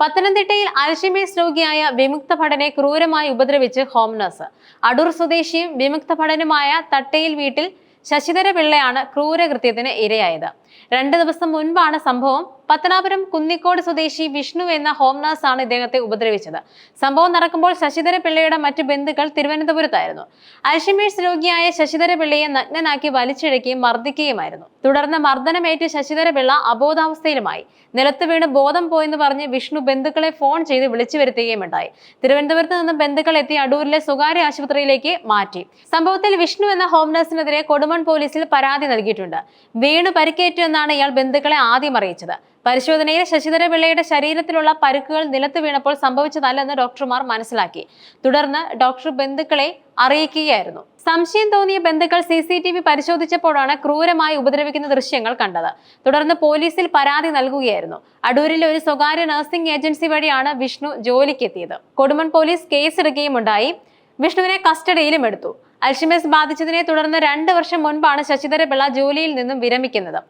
പത്തനംതിട്ടയിൽ അൽഷിമേസ് രോഗിയായ വിമുക്ത ഭടനെ ക്രൂരമായി ഉപദ്രവിച്ച് ഹോം നഴ്സ്. അടൂർ സ്വദേശിയും വിമുക്ത ഭടനുമായ തട്ടയിൽ വീട്ടിൽ ശശിധര പിള്ളയാണ് ക്രൂരകൃത്യത്തിന് ഇരയായത്. രണ്ട് ദിവസം മുൻപാണ് സംഭവം. പത്തനാപുരം കുന്നിക്കോട് സ്വദേശി വിഷ്ണു എന്ന ഹോം ആണ് ഇദ്ദേഹത്തെ ഉപദ്രവിച്ചത്. സംഭവം നടക്കുമ്പോൾ ശശിധര പിള്ളയുടെ മറ്റു ബന്ധുക്കൾ തിരുവനന്തപുരത്തായിരുന്നു. അൽഷിമേഴ്സ് രോഗിയായ ശശിധര പിള്ളയെ നഗ്നനാക്കി വലിച്ചിഴക്കുകയും മർദ്ദിക്കുകയുമായിരുന്നു. തുടർന്ന് മർദ്ദനമേറ്റ് ശശിധര പിള്ള അബോധാവസ്ഥയിലുമായി. നിലത്ത് വീണ് ബോധം പോയെന്ന് പറഞ്ഞ് വിഷ്ണു ബന്ധുക്കളെ ഫോൺ ചെയ്ത് വിളിച്ചു വരുത്തുകയും ഉണ്ടായി തിരുവനന്തപുരത്ത് നിന്ന് ബന്ധുക്കൾ എത്തി അടൂരിലെ സ്വകാര്യ ആശുപത്രിയിലേക്ക് മാറ്റി. സംഭവത്തിൽ വിഷ്ണു എന്ന ഹോം നഴ്സിനെതിരെ കൊടുമൺ പോലീസിൽ പരാതി നൽകിയിട്ടുണ്ട്. വീണു പരിക്കേറ്റു എന്നാണ് ഇയാൾ ബന്ധുക്കളെ ആദ്യം അറിയിച്ചത്. പരിശോധനയിൽ ശശിധര പിള്ളയുടെ ശരീരത്തിലുള്ള പരുക്കുകൾ നിലത്ത് വീണപ്പോൾ സംഭവിച്ചതല്ലെന്ന് ഡോക്ടർമാർ മനസ്സിലാക്കി. തുടർന്ന് ഡോക്ടർ ബന്ധുക്കളെ അറിയിക്കുകയായിരുന്നു. സംശയം തോന്നിയ ബന്ധുക്കൾ സി സി ടി വി പരിശോധിച്ചപ്പോഴാണ് ക്രൂരമായി ഉപദ്രവിക്കുന്ന ദൃശ്യങ്ങൾ കണ്ടത്. തുടർന്ന് പോലീസിൽ പരാതി നൽകുകയായിരുന്നു. അടൂരിലെ ഒരു സ്വകാര്യ നഴ്സിംഗ് ഏജൻസി വഴിയാണ് വിഷ്ണു ജോലിക്കെത്തിയത്. കൊടുമൺ പോലീസ് കേസെടുക്കുകയും ഉണ്ടായി വിഷ്ണുവിനെ കസ്റ്റഡിയിലും എടുത്തു. അൽഷിമേഴ്സ് ബാധിച്ചതിനെ തുടർന്ന് രണ്ട് വർഷം മുൻപാണ് ശശിധര പിള്ള ജോലിയിൽ നിന്നും വിരമിക്കുന്നത്.